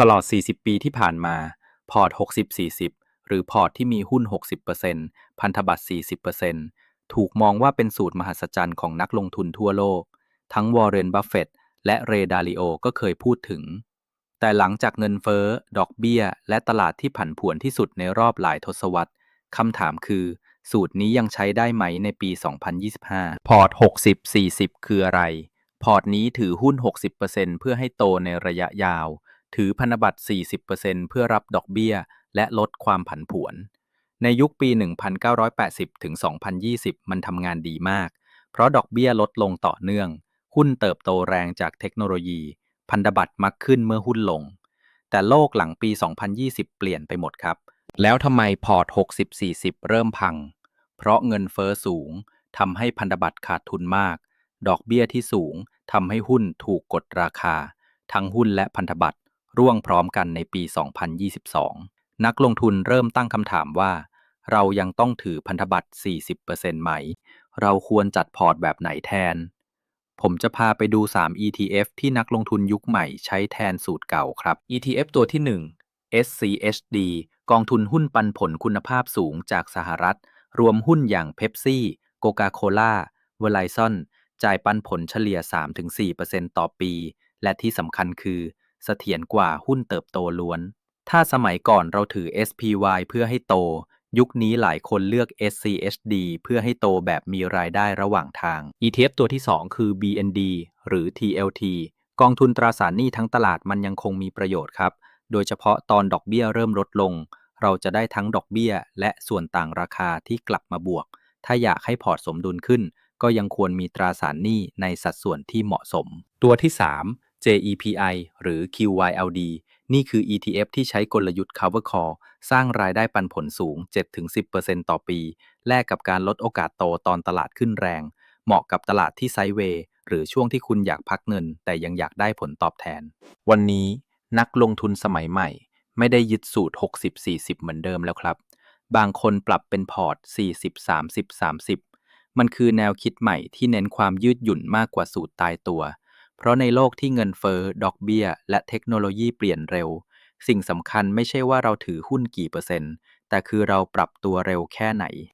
ตลอด 40 ปีที่ผ่านมา พอร์ต 60-40 หรือพอร์ตที่มีหุ้น 60%พันธบัตร 40%ถูกมองว่าเป็นสูตรมหัศจรรย์ของนักลงทุนทั่วโลก ทั้งวอร์เรน บัฟเฟตต์และเรดาลิโอก็เคยพูดถึง แต่หลังจากเงินเฟ้อ ดอกเบี้ย และตลาดที่ผันผวนที่สุดในรอบหลายทศวรรษคำถามคือ สูตรนี้ยังใช้ได้ไหมในปี 2025 พอร์ต 60-40 คืออะไร พอร์ตนี้ถือหุ้น 60%เพื่อให้โตในระยะยาว ถือพันธบัตร 40%เพื่อรับดอกเบี้ย และลดความผันผวน ในยุคปี 1980 ถึง 2020 มันทำงานดีมาก เพราะดอกเบี้ยลดลงต่อเนื่อง หุ้นเติบโตแรงจากเทคโนโลยี พันธบัตรมักขึ้นเมื่อหุ้นลง แต่โลกหลังปี 2020 เปลี่ยนไปหมดครับ แล้วทำไมพอร์ต 60-40 เริ่มพัง เพราะเงินเฟอ้อสูงทำให้พันธบัตรขาดทุนมาก ดอกเบี้ยที่สูงทำให้หุ้นถูกกดราคา ทั้งหุ้นและพันธบัตร ร่วงพร้อมกันในปี 2022 นักลงทุนเริ่มตั้งคำถามว่า เรายังต้องถือพันธบัตร 40%ไหม เราควรจัดพอร์ตแบบไหนแทน ผมจะพาไปดู 3 ETF ที่นักลงทุนยุคใหม่ใช้แทนสูตรเก่าครับ ETF ตัวที่ 1 SCHD กองทุนหุ้นปันผลคุณภาพสูงจากสหรัฐ รวมหุ้นอย่างเ e ปซี่โกกาโคล่าเวลไลซอนจ่ายปันผลเฉลี่ย 3-4%ต่อปี และที่สำคัญคือ เสถียรกว่าหุ้นเติบโตล้วน ถ้าสมัยก่อนเราถือ SPY เพื่อให้โต ยุคนี้หลายคนเลือก SCHD เพื่อให้โตแบบมีรายได้ระหว่างทาง ETF ตัวที่ 2 คือ BND หรือ TLT กองทุนตราสารหนี้ทั้งตลาดมันยังคงมีประโยชน์ครับ โดยเฉพาะตอนดอกเบี้ยเริ่มลดลง เราจะได้ทั้งดอกเบี้ย และส่วนต่างราคาที่กลับมาบวก ถ้าอยากให้พอร์ตสมดุลขึ้น ก็ยังควรมีตราสารหนี้ในสัดส่วนที่เหมาะสม ตัวที่ 3 JEPI หรือ QYLD นี่คือ ETF ที่ใช้กลยุทธ์ cover call สร้างรายได้ปันผลสูง 7-10%ต่อปี แลกกับการลดโอกาสโตตอนตลาดขึ้นแรง เหมาะกับตลาดที่ไซเวย์หรือช่วงที่คุณอยากพักเงิน แต่ยังอยากได้ผลตอบแทน วันนี้นักลงทุนสมัยใหม่ ไม่ได้ยึดสูตร 60-40 เหมือนเดิมแล้วครับ บางคนปรับเป็นพอร์ต 40-30-30 มันคือแนวคิดใหม่ที่เน้นความยืดหยุ่นมากกว่าสูตรตายตัว เพราะในโลกที่เงินเฟ้อดอกเบี้ย และเทคโนโลยีเปลี่ยนเร็ว สิ่งสำคัญไม่ใช่ว่าเราถือหุ้นกี่เปอร์เซ็นต์ แต่คือเราปรับตัวเร็วแค่ไหน